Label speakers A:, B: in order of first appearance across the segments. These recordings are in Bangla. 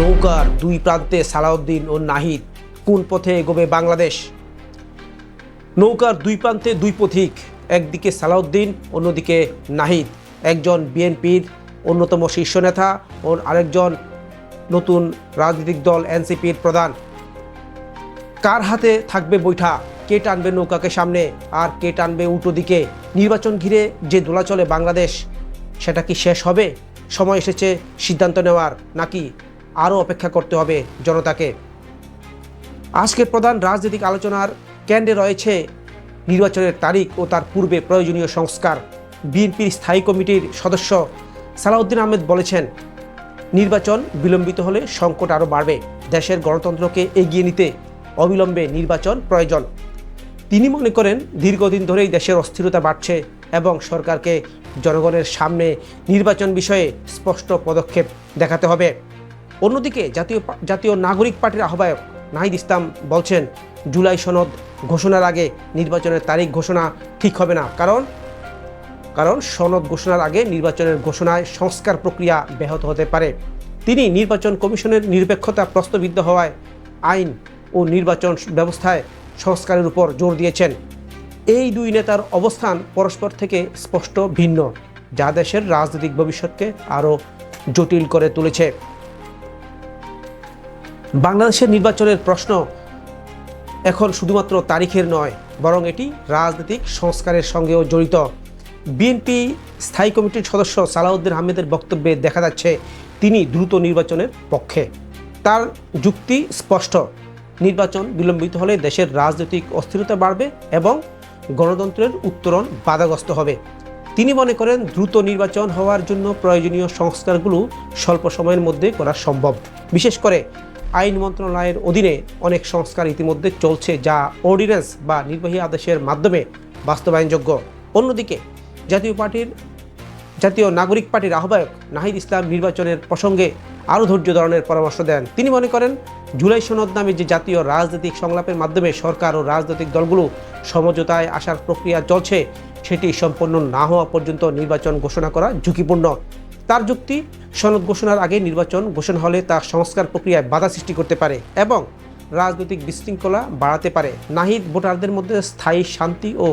A: নৌকার দুই প্রান্তে সালাউদ্দিন ও নাহিদ কোন পথে এগোবে বাংলাদেশ? নৌকার দুই প্রান্তে দুই পথিক, একদিকে সালাউদ্দিন, অন্যদিকে নাহিদ। একজন বিএনপির অন্যতম শীর্ষ নেতা ও আরেকজন নতুন রাজনৈতিক দল এনসিপির প্রধান। কার হাতে থাকবে বৈঠা? কে টানবে নৌকাকে সামনে? আর কে টানবে উল্টো দিকে? নির্বাচন ঘিরে যে দোলাচলে বাংলাদেশ, সেটা কি শেষ হবে? সময় এসেছে সিদ্ধান্ত নেওয়ার, নাকি আরও অপেক্ষা করতে হবে জনতাকে। আজকের প্রধান রাজনৈতিক আলোচনার কেন্দ্রে রয়েছে নির্বাচনের তারিখ ও তার পূর্বে প্রয়োজনীয় সংস্কার। বিএনপির স্থায়ী কমিটির সদস্য সালাউদ্দিন আহমেদ বলেছেন, নির্বাচন বিলম্বিত হলে সংকট আরও বাড়বে। দেশের গণতন্ত্রকে এগিয়ে নিতে অবিলম্বে নির্বাচন প্রয়োজন। তিনি মনে করেন, দীর্ঘদিন ধরেই দেশের অস্থিরতা বাড়ছে এবং সরকারকে জনগণের সামনে নির্বাচন বিষয়ে স্পষ্ট পদক্ষেপ দেখাতে হবে। অন্যদিকে জাতীয় জাতীয় নাগরিক পার্টির আহ্বায়ক নাহিদ ইসলাম বলছেন, জুলাই সনদ ঘোষণার আগে নির্বাচনের তারিখ ঘোষণা ঠিক হবে না। কারণ কারণ সনদ ঘোষণার আগে নির্বাচনের ঘোষণায় সংস্কার প্রক্রিয়া ব্যাহত হতে পারে। তিনি নির্বাচন কমিশনের নিরপেক্ষতা প্রশ্নবিদ্ধ হওয়ায় আইন ও নির্বাচন ব্যবস্থায় সংস্কারের উপর জোর দিয়েছেন। এই দুই নেতার অবস্থান পরস্পর থেকে স্পষ্ট ভিন্ন, যা দেশের রাজনৈতিক ভবিষ্যৎকে আরও জটিল করে তুলেছে। বাংলাদেশের নির্বাচনের প্রশ্ন এখন শুধুমাত্র তারিখের নয়, বরং এটি রাজনৈতিক সংস্কারের সঙ্গেও জড়িত। বিএনপি স্থায়ী কমিটির সদস্য সালাউদ্দিন আহমেদের বক্তব্যে দেখা যাচ্ছে তিনি দ্রুত নির্বাচনের পক্ষে। তার যুক্তি স্পষ্ট, নির্বাচন বিলম্বিত হলে দেশের রাজনৈতিক অস্থিরতা বাড়বে এবং গণতন্ত্রের উত্তরণ বাধাগ্রস্ত হবে। তিনি মনে করেন দ্রুত নির্বাচন হওয়ার জন্য প্রয়োজনীয় সংস্কারগুলো স্বল্প সময়ের মধ্যে করা সম্ভব। বিশেষ করে আইন মন্ত্রণালয়ের অধীনে অনেক সংস্কার ইতিমধ্যে চলছে যা অর্ডিন্যান্স বা নির্বাহী আদেশের মাধ্যমে বাস্তবায়নযোগ্য। অন্যদিকে, জাতীয় পার্টির জাতীয় নাগরিক পার্টির আহ্বায়ক নাহিদ ইসলাম নির্বাচনের প্রসঙ্গে আরও ধৈর্য ধরনের পরামর্শ দেন। তিনি মনে করেন, জুলাই সনদ নামে যে জাতীয় রাজনৈতিক সংলাপের মাধ্যমে সরকার ও রাজনৈতিক দলগুলো সমঝোতায় আসার প্রক্রিয়া চলছে, সেটি সম্পন্ন না হওয়া পর্যন্ত নির্বাচন ঘোষণা করা ঝুঁকিপূর্ণ। তার যুক্তি, সনদ ঘোষণার আগে নির্বাচন ঘোষণা হলে তা সংস্কার প্রক্রিয়ায় বাধা সৃষ্টি করতে পারে এবং রাজনৈতিক বিশৃঙ্খলা বাড়াতে পারে। নাহিদ ভোটারদের মধ্যে স্থায়ী শান্তি ও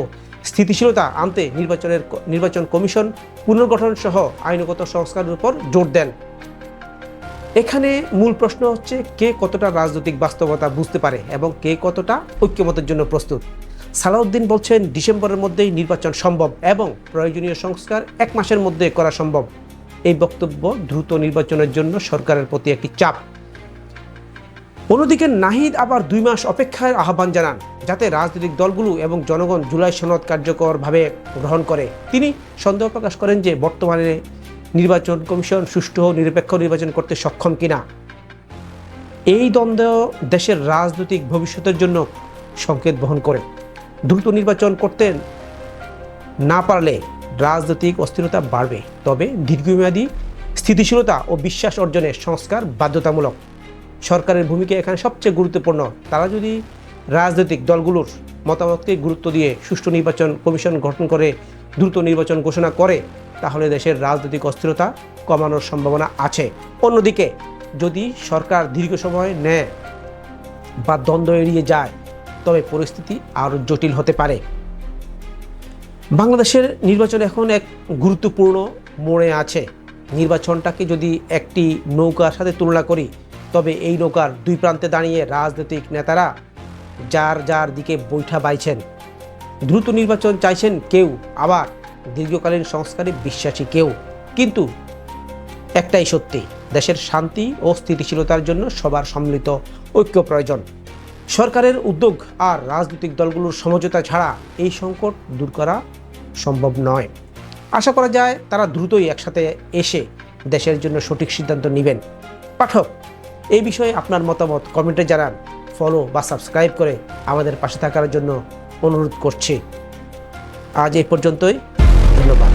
A: স্থিতিশীলতা আনতে নির্বাচনের নির্বাচন কমিশন পুনর্গঠন সহ আইনগত সংস্কারের উপর জোর দেন। এখানে মূল প্রশ্ন হচ্ছে, কে কতটা রাজনৈতিক বাস্তবতা বুঝতে পারে এবং কে কতটা ঐক্যমতের জন্য প্রস্তুত? সালাউদ্দিন বলছেন, ডিসেম্বরের মধ্যেই নির্বাচন সম্ভব এবং প্রয়োজনীয় সংস্কার এক মাসের মধ্যে করা সম্ভব। এই বক্তব্য দ্রুত নির্বাচনের জন্য সরকারের প্রতি একটি চাপ। অন্যদিকে নাহিদ আবার দুই মাস অপেক্ষার আহ্বান জানান, যাতে রাজনৈতিক দলগুলো এবং জনগণ জুলাই সনদ কার্যকরভাবে গ্রহণ করে। তিনি সন্দেহ প্রকাশ করেন যে বর্তমানে নির্বাচন কমিশন সুষ্ঠু ও নিরপেক্ষ নির্বাচন করতে সক্ষম কিনা। এই দ্বন্দ্ব দেশের রাজনৈতিক ভবিষ্যতের জন্য সংকেত বহন করে। দ্রুত নির্বাচন করতে না পারলে রাজনৈতিক অস্থিরতা বাড়বে, তবে দীর্ঘমেয়াদী স্থিতিশীলতা ও বিশ্বাস অর্জনে সংস্কার বাধ্যতামূলক। সরকারের ভূমিকা এখানে সবচেয়ে গুরুত্বপূর্ণ। তারা যদি রাজনৈতিক দলগুলোর মতামতকে গুরুত্ব দিয়ে সুষ্ঠু নির্বাচন কমিশন গঠন করে, দ্রুত নির্বাচন ঘোষণা করে, তাহলে দেশের রাজনৈতিক অস্থিরতা কমানোর সম্ভাবনা আছে। অন্যদিকে, যদি সরকার দীর্ঘ সময় নেয় বা দ্বন্দ্ব এড়িয়ে যায়, তবে পরিস্থিতি আরও জটিল হতে পারে। বাংলাদেশের নির্বাচন এখন এক গুরুত্বপূর্ণ মোড়ে আছে। নির্বাচনটাকে যদি একটি নৌকার সাথে তুলনা করি, তবে এই নৌকার দুই প্রান্তে দাঁড়িয়ে রাজনৈতিক নেতারা যার যার দিকে বৈঠা বাইছেন। দ্রুত নির্বাচন চাইছেন কেউ, আবার দীর্ঘকালীন সংস্কারে বিশ্বাসী কেউ। কিন্তু একটাই সত্যি, দেশের শান্তি ও স্থিতিশীলতার জন্য সবার সম্মিলিত ঐক্য প্রয়োজন। সরকারের উদ্যোগ আর রাজনৈতিক দলগুলোর সমঝোতা ছাড়া এই সংকট দূর করা সম্ভব নয়। আশা করা যায় তারা দ্রুতই একসাথে এসে দেশের জন্য সঠিক সিদ্ধান্ত নেবেন। পাঠক, এই বিষয়ে আপনার মতামত কমেন্টে জানান। ফলো বা সাবস্ক্রাইব করে আমাদের পাশে থাকার জন্য অনুরোধ করছি। আজ এই পর্যন্তই। ধন্যবাদ।